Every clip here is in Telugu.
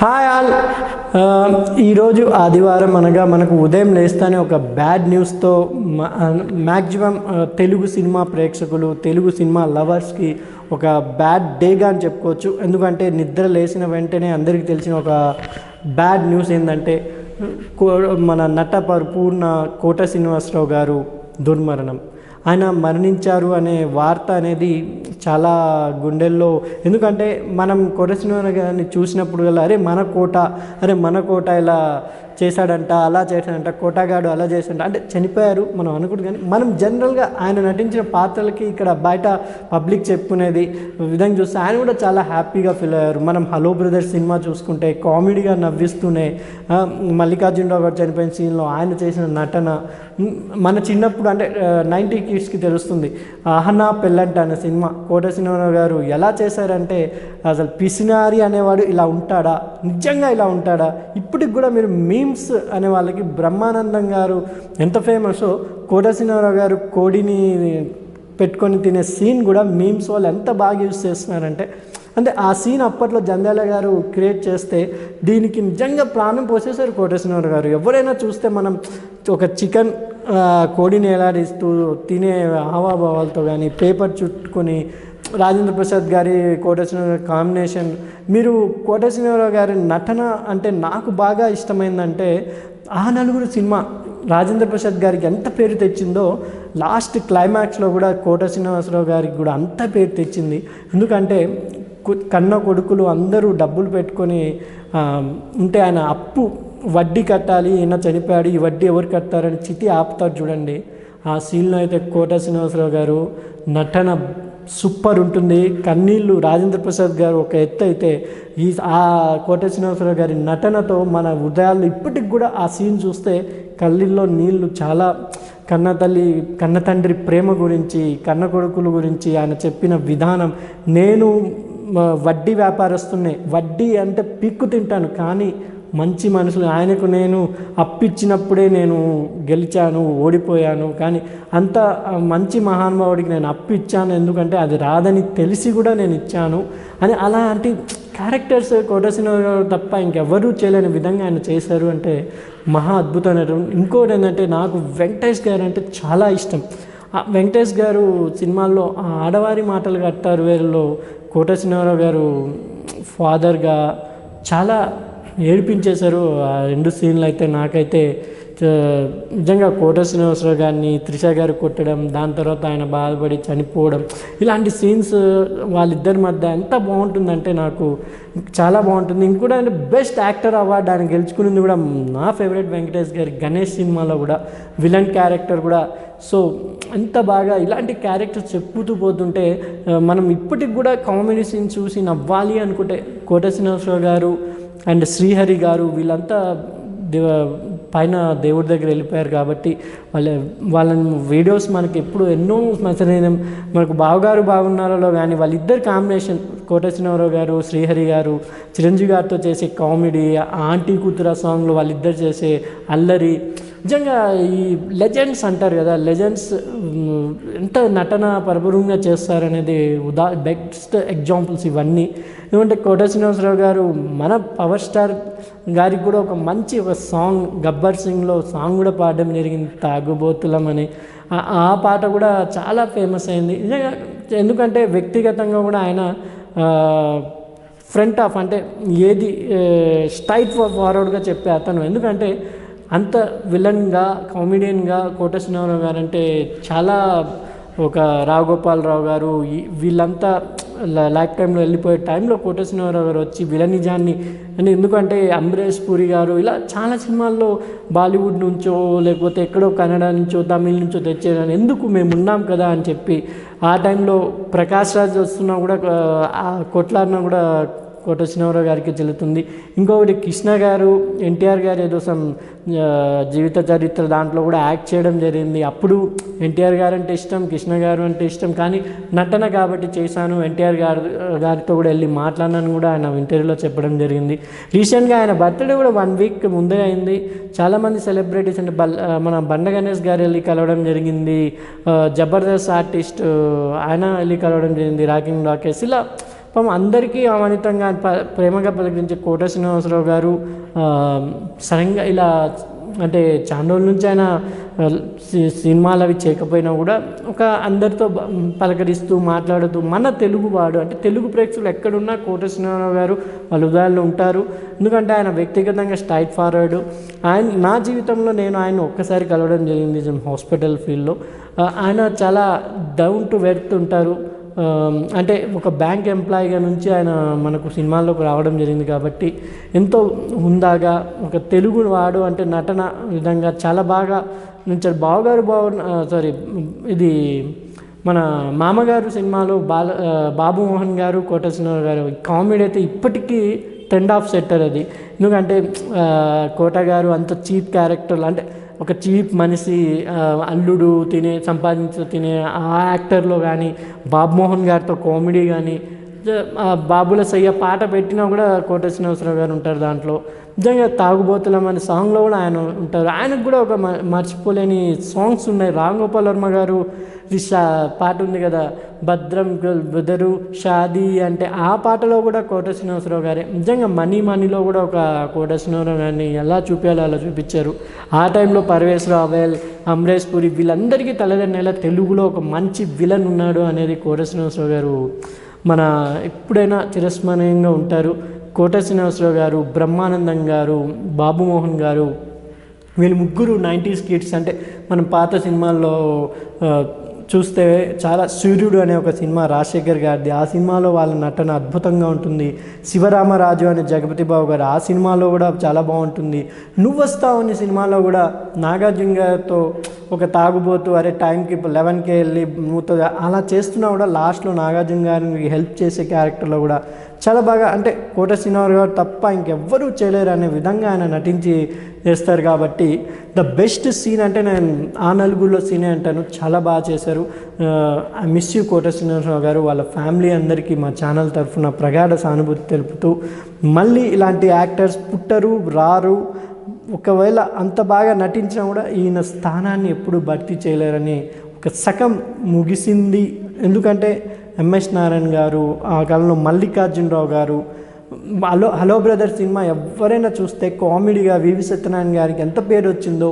Hi all. ఈరోజు ఆదివారం అనగా మనకు ఉదయం లేస్తానే ఒక బ్యాడ్ న్యూస్తో మ్యాక్సిమం తెలుగు సినిమా ప్రేక్షకులు తెలుగు సినిమా లవర్స్కి ఒక బ్యాడ్ డేగా అని చెప్పుకోవచ్చు. ఎందుకంటే నిద్ర లేచిన వెంటనే అందరికీ తెలిసిన ఒక బ్యాడ్ న్యూస్ ఏంటంటే మన నట పరిపూర్ణ కోట శ్రీనివాసరావు గారు దుర్మరణం. ఆయన మరణించారు అనే వార్త అనేది చాలా గుండెల్లో ఎందుకంటే మనం కొరసిన గారిని చూసినప్పుడు గల అరే మన కోట అరే మన కోట ఇలా చేశాడంట అలా చేశాడంట కోటాగాడు అలా చేశాడంట. అంటే చనిపోయారు మనం అనుకుంటు కానీ మనం జనరల్గా ఆయన నటించిన పాత్రలకి ఇక్కడ బయట పబ్లిక్ చెప్పుకునేది విధంగా చూస్తే ఆయన కూడా చాలా హ్యాపీగా ఫీల్ అయ్యారు. మనం హలో బ్రదర్స్ సినిమా చూసుకుంటే కామెడీగా నవ్విస్తూనే మల్లికార్జునరావు గారు చనిపోయిన సీన్లో ఆయన చేసిన నటన మన చిన్నప్పుడు అంటే నైంటీ కిడ్స్కి తెలుస్తుంది. అహనా పెళ్ళంట అనే సినిమా కోట సినిమా గారు ఎలా చేశారంటే అసలు పిసినారి అనేవాడు ఇలా ఉంటాడా? నిజంగా ఇలా ఉంటాడా? ఇప్పటికి కూడా మీరు మీమ్స్ అనే వాళ్ళకి బ్రహ్మానందం గారు ఎంత ఫేమసో కోట గారు కోడిని పెట్టుకొని తినే సీన్ కూడా మీమ్స్ వాళ్ళు ఎంత బాగా యూజ్ చేస్తున్నారంటే అంటే ఆ సీన్ అప్పట్లో జంధ్యాల గారు క్రియేట్ చేస్తే దీనికి నిజంగా ప్రాణం పోసేశారు కోటేశ్వర గారు. ఎవరైనా చూస్తే మనం ఒక చికెన్ కోడిని ఎలాడిస్తూ తినే హావాభావాలతో కానీ పేపర్ చుట్టుకొని రాజేంద్ర ప్రసాద్ గారి కోటేశ్వరరావు కాంబినేషన్ మీరు కోటేశ్వరరావు గారి నటన అంటే నాకు బాగా ఇష్టమైందంటే ఆ నలుగురు సినిమా రాజేంద్ర ప్రసాద్ గారికి ఎంత పేరు తెచ్చిందో లాస్ట్ క్లైమాక్స్లో కూడా కోట శ్రీనివాసరావు గారికి కూడా అంత పేరు తెచ్చింది. ఎందుకంటే కన్న కొడుకులు అందరూ డబ్బులు పెట్టుకొని ఉంటే ఆయన అప్పు వడ్డీ కట్టాలి ఈయన చనిపోయాడు ఈ వడ్డీ ఎవరు కట్టారని చితి ఆపుతారు చూడండి. ఆ సీన్లో అయితే కోట శ్రీనివాసరావు గారు నటన సూపర్ ఉంటుంది. కన్నీళ్ళు రాజేంద్ర ప్రసాద్ గారు ఒక ఎత్తు అయితే ఈ ఆ కోట శ్రీనివాసరావు గారి నటనతో మన హృదయాల్లో ఇప్పటికి కూడా ఆ సీన్ చూస్తే కళ్ళల్లో నీళ్ళు చాలా కన్న తల్లి కన్న తండ్రి ప్రేమ గురించి కన్న కొడుకుల గురించి ఆయన చెప్పిన విధానం. నేను వడ్డీ వ్యాపారస్తున్నే వడ్డీ అంటే పిక్కు తింటాను కానీ మంచి మనుషులు ఆయనకు నేను అప్పిచ్చినప్పుడే నేను గెలిచాను ఓడిపోయాను. కానీ అంత మంచి మహానుభావుడికి నేను అప్పు ఇచ్చాను ఎందుకంటే అది రాదని తెలిసి కూడా నేను ఇచ్చాను. అని అలాంటి క్యారెక్టర్స్ కోటసిన తప్ప ఇంకెవరూ చేయలేని విధంగా ఆయన చేశారు అంటే మహా అద్భుతమైన ఇంకోటి ఏంటంటే నాకు వెంకటేష్ గారు అంటే చాలా ఇష్టం. ఆ వెంకటేష్ గారు సినిమాల్లో ఆ ఆడవారి మాటలు కట్టారు వేరులో. కోట గారు ఫాదర్గా చాలా ఏడిపించేశారు. ఆ రెండు సీన్లు అయితే నాకైతే నిజంగా కోట శ్రీనివాసరావు గారిని త్రిష గారు కొట్టడం దాని తర్వాత ఆయన బాధపడి చనిపోవడం ఇలాంటి సీన్స్ వాళ్ళిద్దరి మధ్య ఎంత బాగుంటుందంటే నాకు చాలా బాగుంటుంది. ఇంకోటి బెస్ట్ యాక్టర్ అవార్డు ఆయన గెలుచుకున్నది కూడా నా ఫేవరెట్ వెంకటేష్ గారి గణేష్ సినిమాలో కూడా విలన్ క్యారెక్టర్ కూడా. సో ఎంత బాగా ఇలాంటి క్యారెక్టర్స్ చెప్పుతూ పోతుంటే మనం ఇప్పటికి కూడా కామెడీ సీన్ చూసి నవ్వాలి అనుకుంటే కోట శ్రీనివాసరావు గారు అండ్ శ్రీహరి గారు వీళ్ళంతా దేవ పైన దేవుడి దగ్గర వెళ్ళిపోయారు కాబట్టి వాళ్ళ వాళ్ళ వీడియోస్ మనకి ఎప్పుడు ఎన్నో మసరైన మనకు బావగారు బాగున్నారలో కానీ వాళ్ళిద్దరు కాంబినేషన్ కోటేశ్వరరావు గారు శ్రీహరి గారు చిరంజీవి గారితో చేసే కామెడీ ఆంటీ కూతుర సాంగ్లో వాళ్ళిద్దరు చేసే అల్లరి. నిజంగా ఈ లెజెండ్స్ అంటారు కదా లెజెండ్స్ ఎంత నటన పరపరంగా చేస్తారనేది ఉదా బెస్ట్ ఎగ్జాంపుల్స్ ఇవన్నీ. ఎందుకంటే కోట శ్రీనివాసరావు గారు మన పవర్ స్టార్ గారికి కూడా ఒక మంచి ఒక సాంగ్ గబ్బర్ సింగ్లో సాంగ్ కూడా పాడడం జరిగింది. తాగుబోతులమని. ఆ- పాట కూడా చాలా ఫేమస్ అయింది. నిజంగా ఎందుకంటే వ్యక్తిగతంగా కూడా ఆయన ఫ్రంట్ ఆఫ్ అంటే ఏది స్ట్రైట్ ఫార్వర్డ్గా చెప్పే అతను. ఎందుకంటే అంత విలన్గా కామెడియన్గా కోట శ్రీనివారావు గారు అంటే చాలా ఒక రావుగోపాలరావు గారు వీళ్ళంతా లైఫ్ టైంలో వెళ్ళిపోయే టైంలో కోట గారు వచ్చి విలనిజాన్ని అని ఎందుకంటే అంబరీష్ పూరి గారు ఇలా చాలా సినిమాల్లో బాలీవుడ్ నుంచో లేకపోతే ఎక్కడో కన్నడ నుంచో తమిళ నుంచో తెచ్చేదాన్ని. ఎందుకు మేము ఉన్నాం కదా అని చెప్పి ఆ టైంలో ప్రకాష్ రాజ్ వస్తున్నా కూడా కొట్లాడినా కూడా కోట గారికి చెల్లుతుంది. ఇంకొకటి కృష్ణ గారు ఎన్టీఆర్ గారు ఏదో సమ్ జీవిత చరిత్ర దాంట్లో కూడా యాక్ట్ చేయడం జరిగింది. అప్పుడు ఎన్టీఆర్ గారు అంటే ఇష్టం కృష్ణ గారు అంటే ఇష్టం. కానీ నటన కాబట్టి చేశాను. ఎన్టీఆర్ గారు గారితో కూడా వెళ్ళి మాట్లాడినాను కూడా ఆయన ఇంటర్వ్యూలో చెప్పడం జరిగింది. రీసెంట్గా ఆయన బర్త్డే కూడా వన్ వీక్ ముందే అయింది. చాలామంది సెలబ్రిటీస్ అంటే బల్ మన బండ గణేష్ గారు వెళ్ళి కలవడం జరిగింది. జబర్దస్త్ ఆర్టిస్ట్ ఆయన వెళ్ళి కలవడం జరిగింది. రాకింగ్ రాకేష్. ఇలా పాపం అందరికీ అమానితంగా ప- ప్రేమగా పలకరించే కోట శ్రీనివాసరావు గారు సడన్గా ఇలా అంటే చాలా రోజుల నుంచి ఆయన సి- సినిమాలు అవి చేయకపోయినా కూడా ఒక అందరితో పలకరిస్తూ మాట్లాడుతూ మన తెలుగు వాడు అంటే తెలుగు ప్రేక్షకులు ఎక్కడున్నా కోట శ్రీనివాసరావు గారు వాళ్ళ ఉదాహరణలు ఉంటారు. ఎందుకంటే ఆయన వ్యక్తిగతంగా స్ట్రైట్ ఫార్వర్డ్. ఆయన నా జీవితంలో నేను ఆయన ఒక్కసారి కలవడం జరిగింది హాస్పిటల్ ఫీల్డ్లో. ఆయన చాలా డౌన్ టు వెర్త్ ఉంటారు. అంటే ఒక బ్యాంక్ ఎంప్లాయీగా నుంచి ఆయన మనకు సినిమాల్లోకి రావడం జరిగింది కాబట్టి ఎంతో హుందాగా ఒక తెలుగు వాడు అంటే నటన విధంగా చాలా బాగా నుంచి బావగారు బావ సారీ ఇది మన మామగారు సినిమాలో బాల బాబు మోహన్ గారు కోట గారు కామెడీ అయితే ఇప్పటికీ ట్రెండ్ ఆఫ్ సెట్టర్ అది. ఎందుకంటే కోట గారు అంత చీప్ క్యారెక్టర్లు అంటే ఒక చీప్ మనిషి అల్లుడు తినే సంపాదించు తినే ఆ యాక్టర్లో కానీ బాబు మోహన్ గారితో కామెడీ కానీ బాబుల సయ్య పాట పెట్టినా కూడా కోట శ్రీనివాసరావు గారు ఉంటారు దాంట్లో. నిజంగా తాగుబోతులం అనే సాంగ్లో కూడా ఆయన ఉంటారు. ఆయనకు కూడా ఒక మ- మర్చిపోలేని సాంగ్స్ ఉన్నాయి. రామ్ గోపాల్ వర్మ గారు షా పాట ఉంది కదా భద్రం గల్ బెదరు షాదీ అంటే ఆ పాటలో కూడా కోట శ్రీనివాసరావు గారే. నిజంగా మనీ మనీలో కూడా ఒక కోట శ్రీనివాసరావు గారిని ఎలా చూపించాలో అలా చూపించారు. ఆ టైంలో పర్వేశ్ రావెల్ అమరేష్ పురి వీళ్ళందరికీ తలదన్నేలా తెలుగులో ఒక మంచి విలన్ ఉన్నాడు అనేది కోట శ్రీనివాసరావు గారు మన ఎప్పుడైనా చిరస్మరణీయంగా ఉంటారు. కోట శ్రీనివాసరావు గారు బ్రహ్మానందం గారు బాబుమోహన్ గారు వీళ్ళు ముగ్గురు నైంటీస్ కిడ్స్ అంటే మనం పాత సినిమాల్లో చూస్తే చాలా సూర్యుడు అనే ఒక సినిమా రాజశేఖర్ గారిది. ఆ సినిమాలో వాళ్ళ నటన అద్భుతంగా ఉంటుంది. శివరామరాజు అనే జగపతి బాబు గారు ఆ సినిమాలో కూడా చాలా బాగుంటుంది. నువ్వు వస్తావు అనే సినిమాలో కూడా నాగార్జున గారితో ఒక తాగుబోతూ అరే టైంకి లెవెన్కే వెళ్ళి మూత అలా చేస్తున్నా కూడా లాస్ట్లో నాగార్జున గారిని హెల్ప్ చేసే క్యారెక్టర్లో కూడా చాలా బాగా అంటే కోట శ్రీనివారు గారు తప్ప ఇంకెవ్వరూ చేయలేరు అనే విధంగా ఆయన నటించి చేస్తారు కాబట్టి ద బెస్ట్ సీన్ అంటే నేను ఆ నలుగురిలో సీనే అంటాను. చాలా బాగా చేశారు. I miss you Kota Srinivasa Rao గారు. వాళ్ళ ఫ్యామిలీ అందరికీ మా ఛానల్ తరఫున ప్రగాఢ సానుభూతి తెలుపుతూ మళ్ళీ ఇలాంటి యాక్టర్స్ పుట్టరు రారు. ఒకవేళ అంత బాగా నటించినా కూడా ఈయన స్థానాన్ని ఎప్పుడు భర్తీ చేయలేరని ఒక సగం ముగిసింది. ఎందుకంటే ఎంఎస్ నారాయణ గారు ఆ కాలంలో మల్లికార్జునరావు గారు హలో హలో బ్రదర్ సినిమా ఎవరైనా చూస్తే కామెడీగా వివి సత్యనారాయణ గారికి ఎంత పేరు వచ్చిందో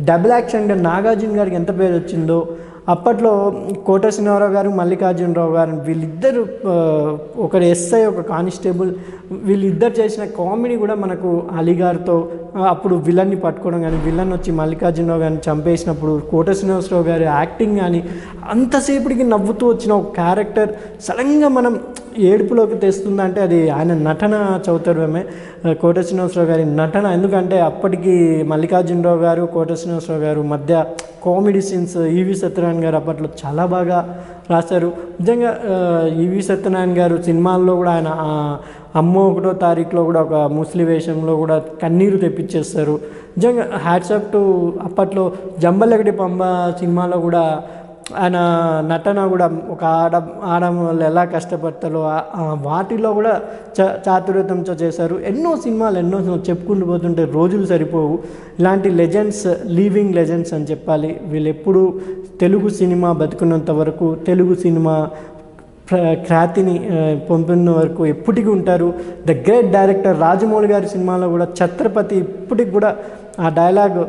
డబుల్ యాక్షన్గా నాగార్జున గారికి ఎంత పేరు వచ్చిందో అప్పట్లో కోట శ్రీనివారావు గారు మల్లికార్జునరావు గారు వీళ్ళిద్దరు ఒకరు ఎస్ఐ ఒక కానిస్టేబుల్ వీళ్ళిద్దరు చేసిన కామెడీ కూడా మనకు అలీగారితో అప్పుడు విలన్ని పట్టుకోవడం కానీ విలన్ వచ్చి మల్లికార్జునరావు గారిని చంపేసినప్పుడు కోట శ్రీనివాసరావు గారి యాక్టింగ్ కానీ అంతసేపటికి నవ్వుతూ వచ్చిన ఒక క్యారెక్టర్ సడన్గా మనం ఏడుపులోకి తెస్తుందంటే అది ఆయన నటన చౌతర్యమే. కోట శ్రీనివాసరావు గారి నటన. ఎందుకంటే అప్పటికి మల్లికార్జునరావు గారు కోట శ్రీనివాసరావు గారు మధ్య కామెడీ సీన్స్ ఈవి సత్యనారాయణ గారు అప్పట్లో చాలా బాగా రాశారు. నిజంగా ఈవి సత్యనారాయణ గారు సినిమాల్లో కూడా ఆయన ఆ, అమ్మో ఒకటో తారీఖులో కూడా ఒక ముస్లిం వేషంలో కూడా కన్నీరు తెప్పించేస్తారు. నిజంగా హ్యాట్సప్ టు అప్పట్లో జంబలగడి పంబ సినిమాలో కూడా ఆయన నటన కూడా ఒక ఆడ ఆడవాళ్ళు ఎలా కష్టపడతారో వాటిలో కూడా చ చాతుర్యతంతో చేశారు. ఎన్నో సినిమాలు ఎన్నో చెప్పుకుంటూ పోతుంటే రోజులు సరిపోవు. ఇలాంటి లెజెండ్స్ లీవింగ్ లెజెండ్స్ అని చెప్పాలి. వీళ్ళు ఎప్పుడు తెలుగు సినిమా బతుకున్నంత వరకు తెలుగు సినిమా ప్ర- ఖ్యాతిని పంపిన పొందిన వరకు ఎప్పటికీ ఉంటారు. ద గ్రేట్ డైరెక్టర్ రాజమౌళి గారి సినిమాలో కూడా ఛత్రపతి ఇప్పటికి కూడా ఆ డైలాగ్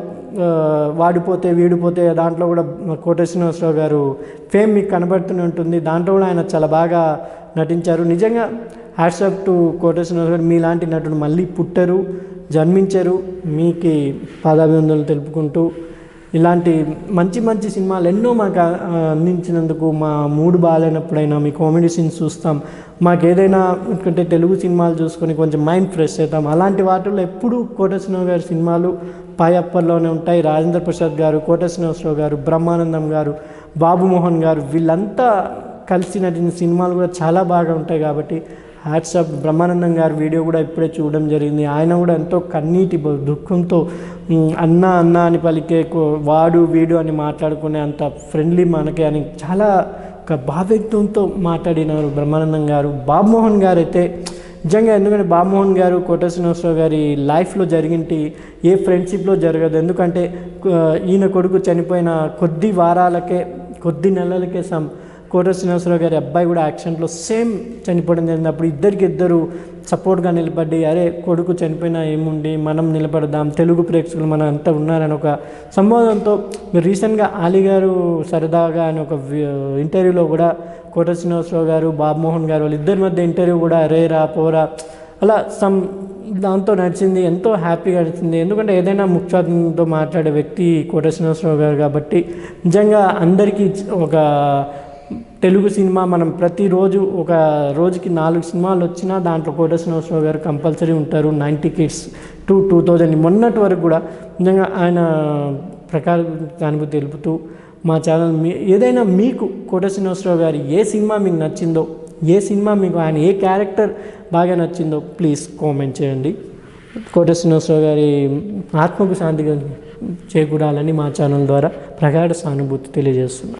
వాడిపోతే వీడిపోతే దాంట్లో కూడా కోట శ్రీనివాసరావు గారు ఫేమ్ మీకు కనబడుతూనే ఉంటుంది. దాంట్లో కూడా ఆయన చాలా బాగా నటించారు. నిజంగా హ్యాట్సప్ టు కోట శ్రీనివాసరావు గారు. మీలాంటి నటుడు మళ్ళీ పుట్టరు జన్మించరు. మీకు పాదాభివందనలు తెలుపుకుంటూ ఇలాంటి మంచి మంచి సినిమాలు ఎన్నో మాకు అందించినందుకు మా మూడు బాగాలేనప్పుడైనా మీ కామెడీ సీన్స్ చూస్తాం. మాకు ఏదైనా ఎందుకంటే తెలుగు సినిమాలు చూసుకొని కొంచెం మైండ్ ఫ్రెష్ అవుతాం. అలాంటి వాటిల్లో ఎప్పుడూ కోట శ్రీనివాస్ గారి సినిమాలు పై అప్పర్లోనే ఉంటాయి. రాజేంద్ర ప్రసాద్ గారు కోట శ్రీనివాసరావు గారు బ్రహ్మానందం గారు బాబు మోహన్ గారు వీళ్ళంతా కలిసి నటించిన సినిమాలు కూడా చాలా బాగా ఉంటాయి కాబట్టి హ్యాట్సాప్ బ్రహ్మానందం గారి వీడియో కూడా ఇప్పుడే చూడడం జరిగింది. ఆయన కూడా ఎంతో కన్నీటి దుఃఖంతో అన్న అన్న అని పలికే కో- వాడు వీడు అని మాట్లాడుకునే అంత ఫ్రెండ్లీ మనకే అని చాలా ఒక భావ్యక్తంతో మాట్లాడినారు బ్రహ్మానందం గారు. బాబుమోహన్ గారు అయితే నిజంగా ఎందుకంటే బాబుమోహన్ గారు కోట శ్రీనివాసరావు గారి లైఫ్లో జరిగింటి ఏ ఫ్రెండ్షిప్లో జరగదు. ఎందుకంటే ఈయన కొడుకు చనిపోయిన కొద్ది వారాలకే కొద్ది నెలలకే సం కోట శ్రీనివాసరావు గారి అబ్బాయి కూడా యాక్సిడెంట్లో సేమ్ చనిపోవడం జరిగింది అప్పుడు ఇద్దరికి ఇద్దరు సపోర్ట్గా నిలబడి అరే కొడుకు చనిపోయినా ఏముండి మనం నిలబడదాం. తెలుగు ప్రేక్షకులు మన అంతా ఉన్నారని ఒక సంబోధంతో మీరు రీసెంట్గా ఆలీ గారు సరదాగా అని ఒక ఇంటర్వ్యూలో కూడా కోట శ్రీనివాసరావు గారు బాబుమోహన్ గారు వాళ్ళిద్దరి మధ్య ఇంటర్వ్యూ కూడా రే రా పోరా అలా సమ్ దాంతో నడిచింది ఎంతో హ్యాపీగా నడిచింది. ఎందుకంటే ఏదైనా ముఖ్యాతిథితో మాట్లాడే వ్యక్తి కోట శ్రీనివాసరావు గారు కాబట్టి నిజంగా అందరికీ ఒక తెలుగు సినిమా మనం ప్రతిరోజు ఒక రోజుకి నాలుగు సినిమాలు వచ్చినా దాంట్లో కోట శ్రీనివాసరావు గారు కంపల్సరీ ఉంటారు. Ninety kids to two thousand మొన్నటి వరకు కూడా నిజంగా ఆయన ప్రకార అనుభూతి తెలుపుతూ మా ఛానల్ మీ ఏదైనా మీకు కోట శ్రీనివాసరావు గారి ఏ సినిమా మీకు నచ్చిందో ఏ సినిమా మీకు ఆయన ఏ క్యారెక్టర్ బాగా నచ్చిందో ప్లీజ్ కామెంట్ చేయండి. కోట శ్రీనివాసరావు గారి ఆత్మకు శాంతిగా చేకూరాలని మా ఛానల్ ద్వారా ప్రగాఢ సానుభూతి తెలియజేస్తున్నాను